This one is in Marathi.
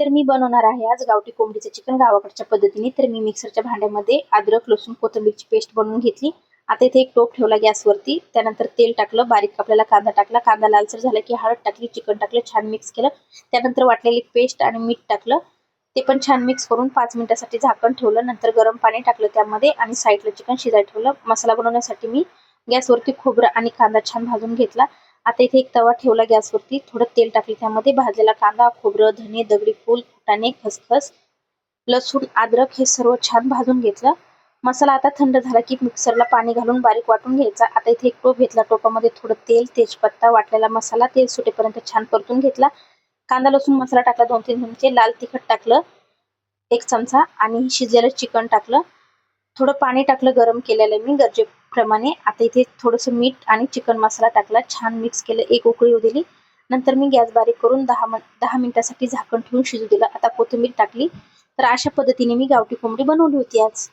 तर मी बनवणार आहे आज गावठी कोंबडीचं चिकन गावाकडच्या पद्धतीने. तर मी मिक्सरच्या भांड्यामध्ये अद्रक लसूण कोथिंबीरची पेस्ट बनवून घेतली. आता इथे एक टोप ठेवला गॅसवरती. त्यानंतर तेल टाकलं बारीक आपल्याला कांदा टाकला. कांदा लालसर झाला की हळद टाकली चिकन टाकलं छान मिक्स केलं. त्यानंतर वाटलेली पेस्ट आणि मीठ टाकलं. ते पण छान मिक्स करून पाच मिनिटासाठी झाकण ठेवलं. नंतर गरम पाणी टाकलं त्यामध्ये आणि साईडला चिकन शिजायला ठेवलं. मसाला बनवण्यासाठी मी गॅसवरती खोबरं आणि कांदा छान भाजून घेतला. आता इथे एक तवा ठेवला गॅसवरती. थोडं तेल टाकले त्यामध्ये. भाजलेला कांदा खोबरं धने दगडी फूल फुटाणे खसखस लसूण अद्रक हे सर्व छान भाजून घेतलं. मसाला आता थंड झाला की मिक्सरला पाणी घालून बारीक वाटून घ्यायचा. आता इथे एक टोप घेतला. टोपामध्ये थोडं तेल तेजपत्ता वाटलेला मसाला तेल सुटेपर्यंत छान परतून घेतला. कांदा लसूण मसाला टाकला दोन तीन चमचे लाल तिखट टाकलं एक चमचा आणि शिजलेलं चिकन टाकलं. थोडं पाणी टाकलं गरम केलेलं मी गरजेप्रमाणे. आता इथे थोडंसं मीठ आणि चिकन मसाला टाकला. छान मिक्स केलं. एक उकळी येऊ दिली. नंतर मी गॅस बारीक करून दहा मन दहा मिनिटासाठी झाकण ठेवून शिजू दिलं. आता कोथिंबीर टाकली. तर अशा पद्धतीने मी गावठी कोंबडी बनवली होती आज.